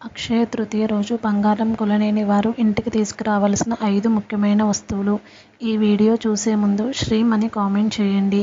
అక్షయ తృతీయ రోజు బంగారం కొనలేని వారు ఇంటికి తీసుకురావాల్సిన ఐదు ముఖ్యమైన వస్తువులు. ఈ వీడియో చూసే ముందు శ్రీం అని కామెంట్ చేయండి.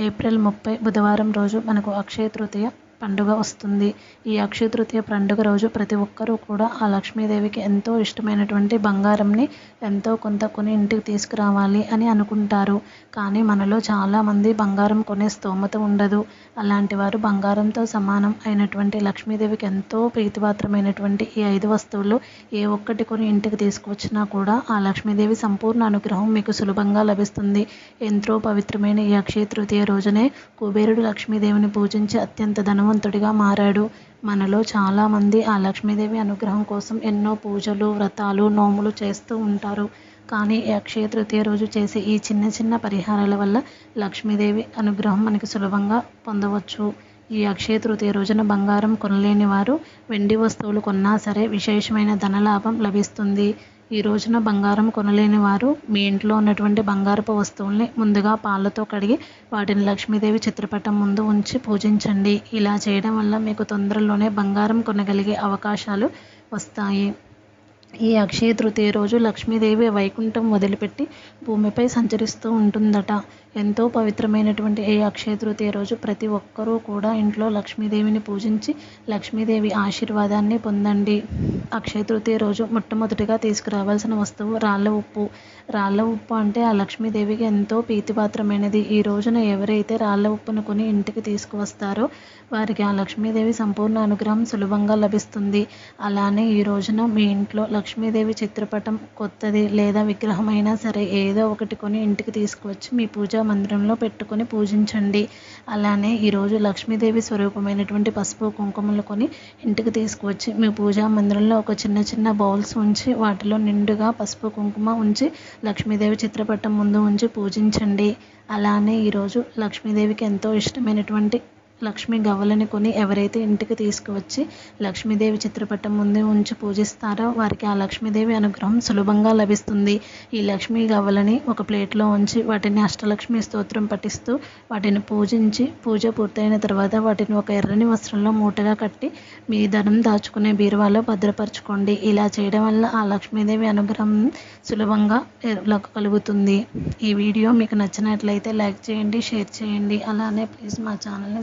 ఏప్రిల్ ముప్పై బుధవారం రోజు మనకు అక్షయ తృతీయ పండుగ వస్తుంది. ఈ అక్షయ తృతీయ పండుగ రోజు ప్రతి ఒక్కరూ కూడా ఆ లక్ష్మీదేవికి ఎంతో ఇష్టమైనటువంటి బంగారంని ఎంతో కొంత కొని ఇంటికి తీసుకురావాలి అని అనుకుంటారు. కానీ మనలో చాలామంది బంగారం కొనే స్తోమత ఉండదు. అలాంటి వారు బంగారంతో సమానం అయినటువంటి లక్ష్మీదేవికి ఎంతో ప్రీతిపాత్రమైనటువంటి ఈ ఐదు వస్తువులు ఏ ఒక్కటి కొని ఇంటికి తీసుకువచ్చినా కూడా ఆ లక్ష్మీదేవి సంపూర్ణ అనుగ్రహం మీకు సులభంగా లభిస్తుంది. ఎంతో పవిత్రమైన ఈ అక్షయ తృతీయ రోజునే కుబేరుడు లక్ష్మీదేవిని పూజించి అత్యంత ధనవంతుడిగా మారాడు. మనలో చాలామంది ఆ లక్ష్మీదేవి అనుగ్రహం కోసం ఎన్నో పూజలు వ్రతాలు నోములు చేస్తూ ఉంటారు. కానీ అక్షయ తృతీయ రోజు చేసే ఈ చిన్న చిన్న పరిహారాల వల్ల లక్ష్మీదేవి అనుగ్రహం మనకి సులభంగా పొందవచ్చు. ఈ అక్షయ తృతీయ రోజున బంగారం కొనలేని వారు వెండి వస్తువులు కొన్నా సరే విశేషమైన ధనలాభం లభిస్తుంది. ఈ రోజున బంగారం కొనలేని వారు మీ ఇంట్లో ఉన్నటువంటి బంగారపు వస్తువుల్ని ముందుగా పాలతో కడిగి వాటిని లక్ష్మీదేవి చిత్రపటం ముందు ఉంచి పూజించండి. ఇలా చేయడం వల్ల మీకు తొందరలోనే బంగారం కొనగలిగే అవకాశాలు వస్తాయి. ఈ అక్షయ తృతీయ రోజు లక్ష్మీదేవి వైకుంఠం వదిలిపెట్టి భూమిపై సంచరిస్తూ ఉంటుందట. ఎంతో పవిత్రమైనటువంటి ఈ అక్షయ తృతీయ రోజు ప్రతి ఒక్కరూ కూడా ఇంట్లో లక్ష్మీదేవిని పూజించి లక్ష్మీదేవి ఆశీర్వాదాన్ని పొందండి. అక్షయ తృతీయ రోజు మొట్టమొదటిగా తీసుకురావాల్సిన వస్తువు రాళ్ళ ఉప్పు. రాళ్ళ ఉప్పు అంటే ఆ లక్ష్మీదేవికి ఎంతో ప్రీతిపాత్రమైనది. ఈ రోజున ఎవరైతే రాళ్ళ ఉప్పును కొని ఇంటికి తీసుకువస్తారో వారికి ఆ లక్ష్మీదేవి సంపూర్ణ అనుగ్రహం సులభంగా లభిస్తుంది. అలానే ఈ రోజున మీ ఇంట్లో లక్ష్మీదేవి చిత్రపటం కొత్తది లేదా విగ్రహం అయినా సరే ఏదో ఒకటి కొని ఇంటికి తీసుకువచ్చి మీ పూజా మందిరంలో పెట్టుకొని పూజించండి. అలానే ఈరోజు లక్ష్మీదేవి స్వరూపమైనటువంటి పసుపు కుంకుమలు కొని ఇంటికి తీసుకువచ్చి మీ పూజా మందిరంలో ఒక చిన్న చిన్న బౌల్స్ ఉంచి వాటిలో నిండుగా పసుపు కుంకుమ ఉంచి లక్ష్మీదేవి చిత్రపటం ముందు ఉంచి పూజించండి. అలానే ఈరోజు లక్ష్మీదేవికి ఎంతో ఇష్టమైనటువంటి లక్ష్మీ గవ్వలని కొని ఎవరైతే ఇంటికి తీసుకువచ్చి లక్ష్మీదేవి చిత్రపటం ముందే ఉంచి పూజిస్తారో వారికి ఆ లక్ష్మీదేవి అనుగ్రహం సులభంగా లభిస్తుంది. ఈ లక్ష్మీ గవ్వలని ఒక ప్లేట్లో ఉంచి వాటిని అష్టలక్ష్మి స్తోత్రం పఠిస్తూ వాటిని పూజించి పూజ పూర్తయిన తర్వాత వాటిని ఒక ఎర్రని వస్త్రంలో మూటగా కట్టి మీ ధనం దాచుకునే బీరువాలో భద్రపరచుకోండి. ఇలా చేయడం వల్ల ఆ లక్ష్మీదేవి అనుగ్రహం సులభంగా కలుగుతుంది. ఈ వీడియో మీకు నచ్చినట్లయితే లైక్ చేయండి షేర్ చేయండి. అలానే ప్లీజ్ మా ఛానల్ని